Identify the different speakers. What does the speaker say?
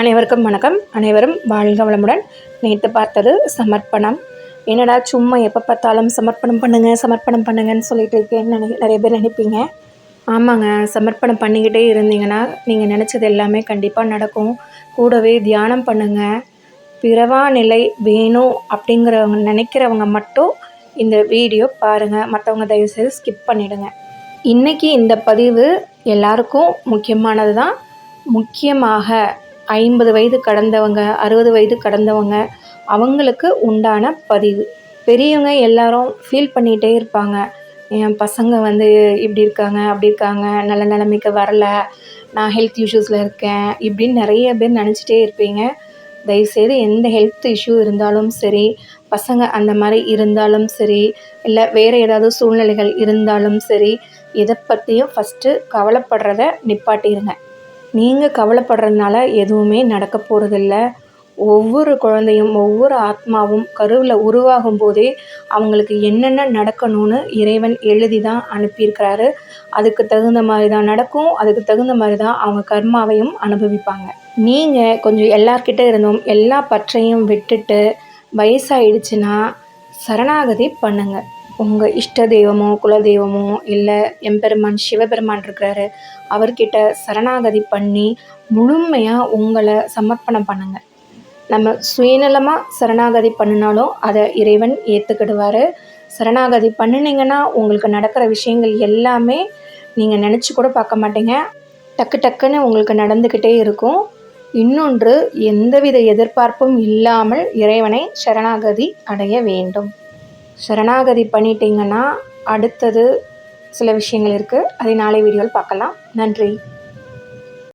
Speaker 1: அனைவருக்கும் வணக்கம். அனைவரும் வாழ்க வளமுடன். நேற்று பார்த்தது சமர்ப்பணம். என்னடா சும்மா எப்போ பார்த்தாலும் சமர்ப்பணம் பண்ணுங்கள் சமர்ப்பணம் பண்ணுங்கன்னு சொல்லிட்டு இருக்கேன்னு நினை நிறைய பேர் நினைப்பீங்க. ஆமாங்க சமர்ப்பணம் பண்ணிக்கிட்டே இருந்தீங்கன்னா நீங்கள் நினச்சது எல்லாமே கண்டிப்பாக நடக்கும். கூடவே தியானம் பண்ணுங்கள் பிறவா நிலை வேணும் அப்படிங்கிறவங்க நினைக்கிறவங்க மட்டும் இந்த வீடியோ பாருங்கள் மற்றவங்க தயவுசெய்து ஸ்கிப் பண்ணிவிடுங்க இன்றைக்கி இந்த பதிவு எல்லாருக்கும் முக்கியமானது தான் முக்கியமாக ஐம்பது வயது கடந்தவங்க அறுபது வயது கடந்தவங்க அவங்களுக்கு உண்டான பதிவு. பெரியவங்க எல்லாரும் ஃபீல் பண்ணிகிட்டே இருப்பாங்க. என் பசங்க வந்து இப்படி இருக்காங்க அப்படி இருக்காங்க நல்ல நிலைமைக்கு வரல நான் ஹெல்த் இஷ்யூஸில் இருக்கேன் இப்படின்னு நிறைய பேர் நினச்சிட்டே இருப்பீங்க. தயவுசெய்து எந்த ஹெல்த் இஷ்யூ இருந்தாலும் சரி பசங்க அந்த மாதிரி இருந்தாலும் சரி இல்லை வேறு ஏதாவது சூழ்நிலைகள் இருந்தாலும் சரி எதை பற்றியும் ஃபஸ்ட்டு கவலைப்படுறத நிப்பாட்டிடுங்க நீங்கள் கவலைப்படுறதுனால எதுவுமே நடக்க போகிறதில்ல ஒவ்வொரு குழந்தையும் ஒவ்வொரு ஆத்மாவும் கருவில் உருவாகும் போதே அவங்களுக்கு என்னென்ன நடக்கணும்னு இறைவன் எழுதி தான் அனுப்பியிருக்கிறாரு. அதுக்கு தகுந்த மாதிரி தான் நடக்கும். அதுக்கு தகுந்த மாதிரி தான் அவங்க கர்மாவையும் அனுபவிப்பாங்க. நீங்கள் கொஞ்சம் எல்லார்கிட்ட இருந்தும் எல்லா பற்றையும் விட்டுட்டு வயசாயிடுச்சுன்னா சரணாகதி பண்ணுங்கள் உங்கள் இஷ்ட தெய்வமோ குலதெய்வமோ இல்லை எம்பெருமான் சிவபெருமான் இருக்கிறாரு அவர்கிட்ட சரணாகதி பண்ணி முழுமையாக உங்களை சமர்ப்பணம் பண்ணுங்கள் நம்ம சுயநலமாக சரணாகதி பண்ணினாலும் அதை இறைவன் ஏற்றுக்கிடுவார் சரணாகதி பண்ணினீங்கன்னா உங்களுக்கு நடக்கிற விஷயங்கள் எல்லாமே நீங்கள் நினச்சி கூட பார்க்க மாட்டீங்க. டக்கு டக்குன்னு உங்களுக்கு நடந்துக்கிட்டே இருக்கும். இன்னொன்று எந்தவித எதிர்பார்ப்பும் இல்லாமல் இறைவனை சரணாகதி அடைய வேண்டும். சரணாகதி பண்ணிட்டீங்கன்னா அடுத்தது சில விஷயங்கள் இருக்குது அதை நாளை வீடியோவில் பார்க்கலாம். நன்றி.